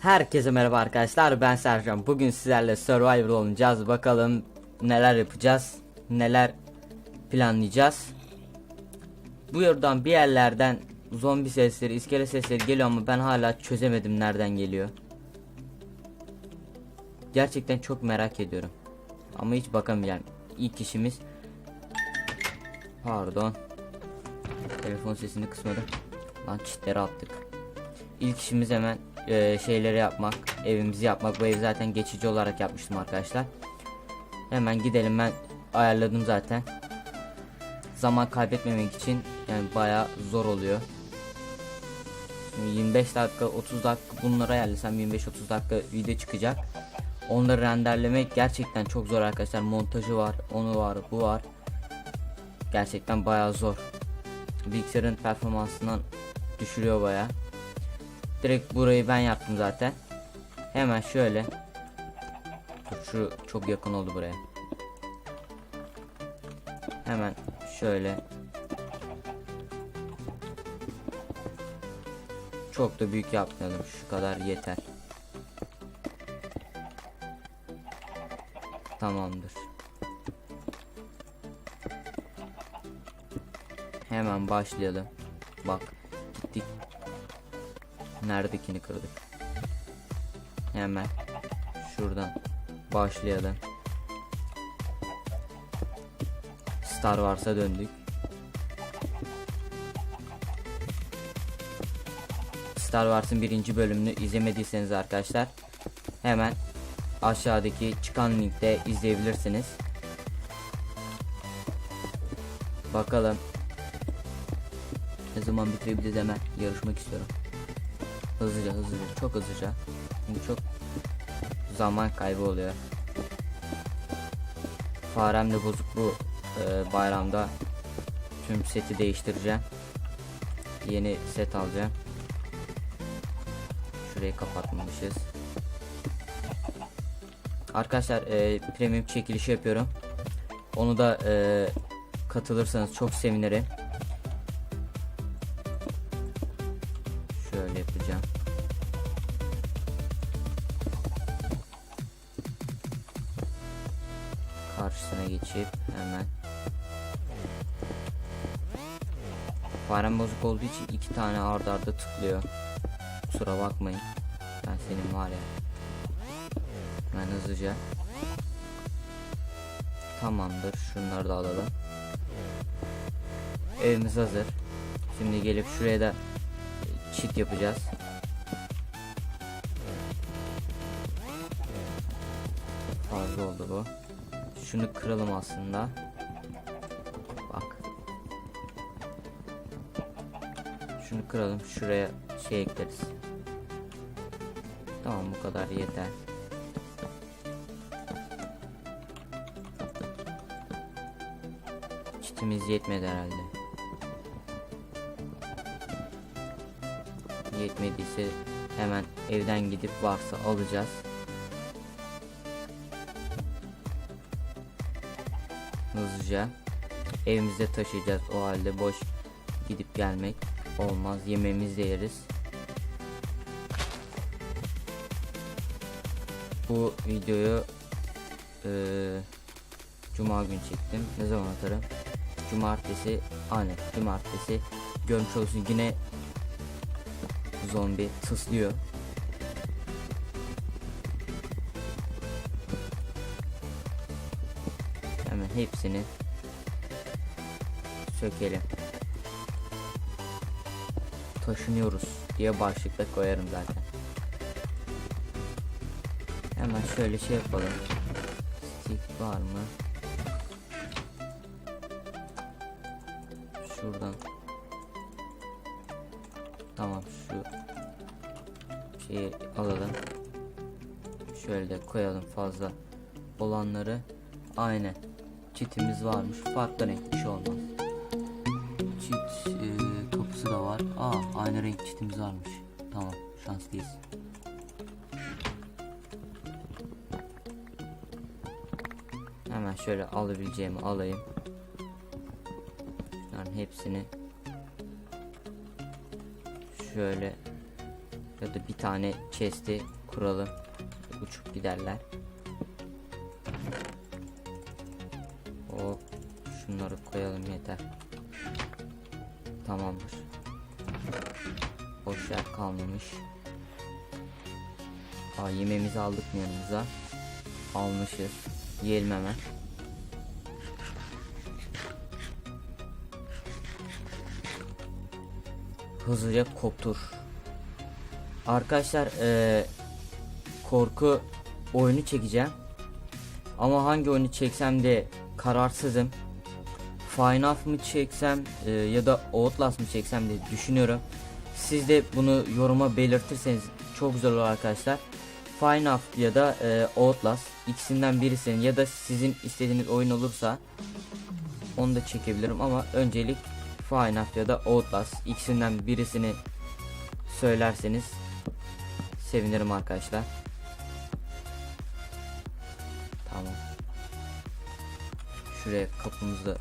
Herkese merhaba arkadaşlar ben Sercan. Bugün sizlerle Survivor olacağız bakalım neler yapacağız neler planlayacağız. Bu yoldan bir yerlerden zombi sesleri iskele sesleri geliyor ama ben hala çözemedim nereden geliyor. Gerçekten çok merak ediyorum. Ama hiç bakamayacağım İlk işimiz Pardon Telefon sesini kısmadım Lan çitleri attık İlk işimiz hemen e, şeyleri yapmak, evimizi yapmak. Bu evi zaten geçici olarak yapmıştım arkadaşlar. Hemen gidelim ben ayarladım zaten. Zaman kaybetmemek için yani bayağı zor oluyor. Şimdi 25 dakika 30 dakika bunları ayarlasam 25-30 dakika video çıkacak. Onları renderlemek gerçekten çok zor arkadaşlar. Montajı var, onu var, bu var. Gerçekten bayağı zor. Bilgisayarın performansından düşürüyor bayağı. Direkt burayı ben yaptım zaten. Hemen şöyle. Dur, şu çok yakın oldu buraya. Hemen şöyle. Çok da büyük yapmayalım. Şu kadar yeter. Tamamdır. Hemen başlayalım. Bak gittik Neredekini kırdık? Hemen şuradan başlayalım. Star Wars'a döndük. Star Wars'ın birinci bölümünü izlemediyseniz arkadaşlar hemen aşağıdaki çıkan linkte izleyebilirsiniz. Bakalım ne zaman bitirebiliriz hemen yarışmak istiyorum. Hızlıca hızlıca çok hızlıca. Çünkü çok zaman kaybı oluyor. Farem de bozuk bu e, bayramda tüm seti değiştireceğim. Yeni set alacağım. Şurayı kapatmamışız. Arkadaşlar e, premium çekilişi yapıyorum. Onu da e, katılırsanız çok sevinirim. Karşısına geçip hemen Farem bozuk olduğu için iki tane ardarda arda tıklıyor. Kusura bakmayın. Ben senin var ya. Hemen hızlıca. Tamamdır. Şunları da alalım. Evimiz hazır. Şimdi gelip şuraya da çit yapacağız. Fazla oldu bu. Şunu kıralım aslında. Bak. Şunu kıralım. Şuraya şey ekleriz. Tamam bu kadar yeter. Çitimiz yetmedi herhalde. Yetmediyse hemen evden gidip varsa alacağız. Hızlıca evimize taşıyacağız. O halde boş gidip gelmek olmaz. Yemeğimizi de yeriz. Bu videoyu eee, Cuma gün çektim. Ne zaman atarım? Cumartesi, aynen Cumartesi. Görmüş olsun yine zombi tıslıyor. Hemen hepsini sökelim. Taşınıyoruz diye başlıkta koyarım zaten. Hemen şöyle şey yapalım. Stick var mı? Şuradan Tamam şu şeyi alalım. Şöyle de koyalım fazla olanları. Aynen. Çitimiz varmış. Farklı renk bir şey olmaz. Çit e, kapısı da var. Aa aynı renk çitimiz varmış. Tamam şanslıyız. Hemen şöyle alabileceğimi alayım. Bunların hepsini şöyle ya da bir tane chest'i kuralım. Uçup giderler. Boş yer kalmamış. Aa, yemeğimizi aldık mı yanımıza? Almışız. Yiyelim hemen. Hızlıca koptur. Arkadaşlar eee, korku oyunu çekeceğim. Ama hangi oyunu çeksem de kararsızım. FNAF mı çeksem e, ya da Outlast mı çeksem diye düşünüyorum. Siz de bunu yoruma belirtirseniz çok güzel olur arkadaşlar. FNAF ya da e, Outlast ikisinden birisinin ya da sizin istediğiniz oyun olursa onu da çekebilirim ama öncelik FNAF ya da Outlast ikisinden birisini söylerseniz sevinirim arkadaşlar. Tamam. Şuraya kapımızı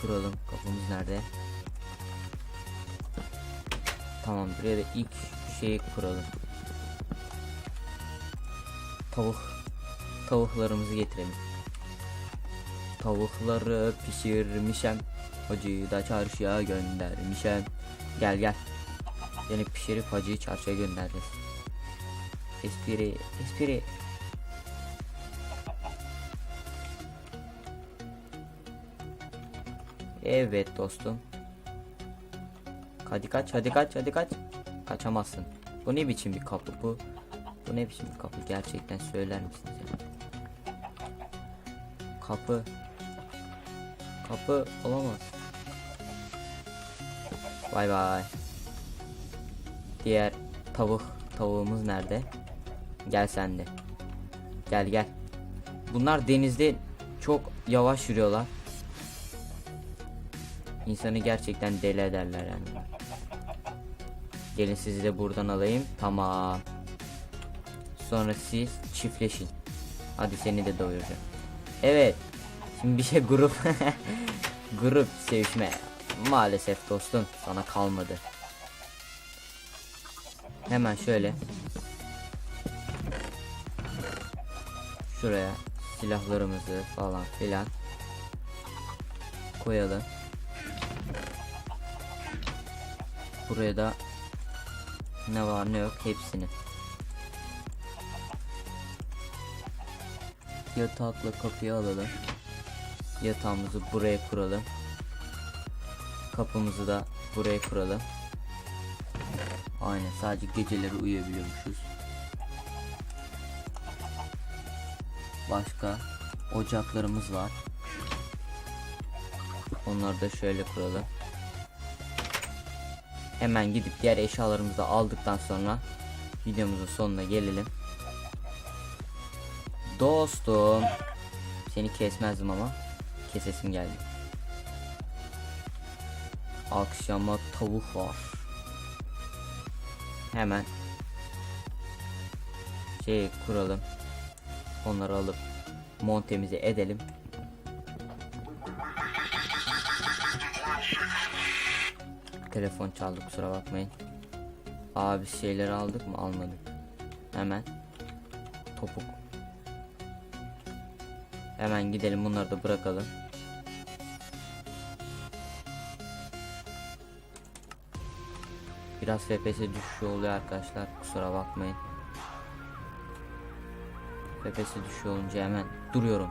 kuralım. Kapımız nerede? Tamam buraya da ilk şeyi kuralım. Tavuk. Tavuklarımızı getirelim. Tavukları pişirmişem. Hacıyı da çarşıya göndermişem. Gel gel. Seni pişirip hacıyı çarşıya göndereceğiz. Espri, espri. Evet dostum. Hadi kaç, hadi kaç, hadi kaç. Kaçamazsın. Bu ne biçim bir kapı bu? Bu ne biçim bir kapı? Gerçekten söyler misiniz? ya? Kapı. Kapı olamaz. Bay bay. Diğer tavuk tavuğumuz nerede? Gel sen de. Gel gel. Bunlar denizde çok yavaş yürüyorlar. İnsanı gerçekten deli ederler yani. Gelin sizi de buradan alayım. Tamam. Sonra siz çiftleşin. Hadi seni de doyuracağım. Evet. Şimdi bir şey grup grup sevişme. Maalesef dostum sana kalmadı. Hemen şöyle. Şuraya silahlarımızı falan filan koyalım. Buraya da ne var ne yok hepsini. Yatakla kapıyı alalım. Yatağımızı buraya kuralım. Kapımızı da buraya kuralım. Aynen sadece geceleri uyuyabiliyormuşuz. Başka ocaklarımız var. Onları da şöyle kuralım. Hemen gidip diğer eşyalarımızı da aldıktan sonra videomuzun sonuna gelelim. Dostum. Seni kesmezdim ama kesesim geldi. Akşama tavuk var. Hemen şey kuralım. Onları alıp montemizi edelim. Telefon çaldı kusura bakmayın. Abi şeyleri aldık mı? Almadık. Hemen topuk. Hemen gidelim bunları da bırakalım. Biraz FPS düşüşü oluyor arkadaşlar. Kusura bakmayın. FPS düşüşü olunca hemen duruyorum.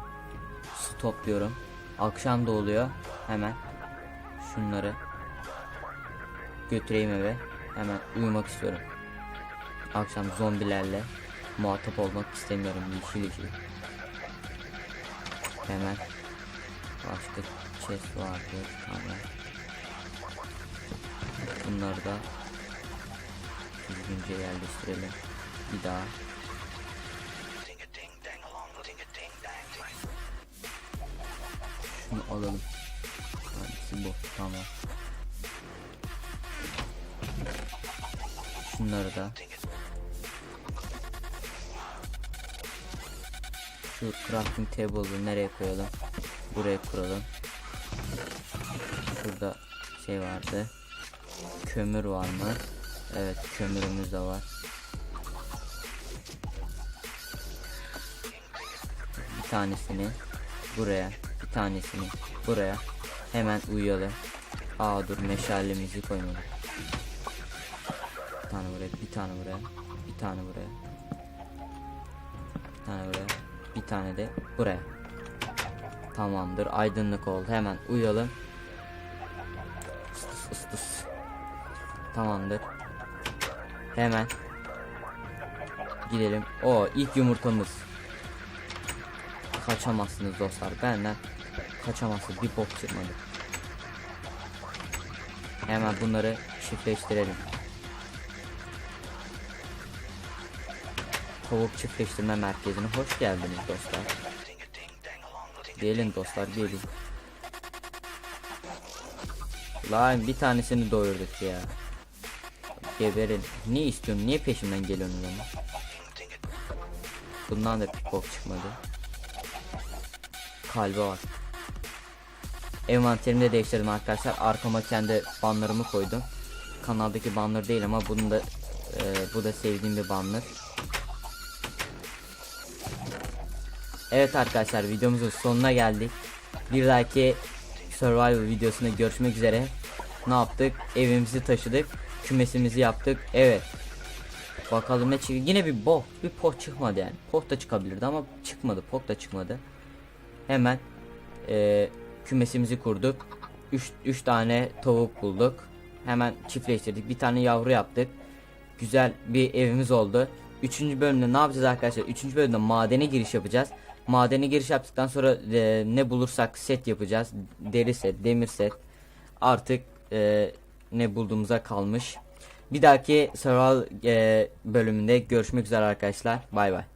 Stop diyorum. Akşam da oluyor. Hemen şunları götüreyim eve. Hemen uyumak istiyorum. Akşam zombilerle muhatap olmak istemiyorum yeşil yeşil. Hemen başka chest vardı. Tamam. Bunları da düzgünce yerleştirelim. Bir daha. Şunu alalım. Hangisi bu? Tamam. Şunları da. Şu crafting table'ı nereye koyalım? Buraya kuralım. Şurada vardı. Kömür var mı? Evet kömürümüz de var. Bir tanesini buraya, bir tanesini buraya. Hemen uyuyalım. Aa dur meşalemizi koymadık. Tane buraya, bir tane buraya, bir tane buraya. Bir tane buraya, bir tane de buraya. Tamamdır aydınlık oldu hemen uyuyalım. Istıs ıstıs. Tamamdır. Hemen gidelim. O ilk yumurtamız. Kaçamazsınız dostlar benden. Kaçamazsınız bir bok çıkmadı. Hemen bunları çiftleştirelim. Tavuk çiftleştirme merkezine hoş geldiniz dostlar. Gelin dostlar gelin. Lan bir tanesini doyurduk ya. Geberin. Ne istiyorsun? Niye peşimden geliyorsun lan? Bundan da bok çıkmadı. Kalbe bak. Envanterimi de değiştirdim arkadaşlar. Arkama kendi banlarımı koydum. Kanaldaki banner değil ama bunun da e, bu da sevdiğim bir banner. Evet arkadaşlar videomuzun sonuna geldik. Bir dahaki survival videosunda görüşmek üzere. Ne yaptık? Evimizi taşıdık. Kümesimizi yaptık. Evet. Bakalım ne çıkıyor. Yine bir bok. Bir pot çıkmadı yani. Pot da çıkabilirdi ama çıkmadı. Pot da çıkmadı. Hemen eee, kümesimizi kurduk. 3 tane tavuk bulduk. Hemen çiftleştirdik. Bir tane yavru yaptık. Güzel bir evimiz oldu. Üçüncü bölümde ne yapacağız arkadaşlar? Üçüncü bölümde madene giriş yapacağız. Madene giriş yaptıktan sonra e, ne bulursak set yapacağız. Deri set, demir set. Artık e, ne bulduğumuza kalmış. Bir dahaki survival e, bölümünde görüşmek üzere arkadaşlar. Bay bay.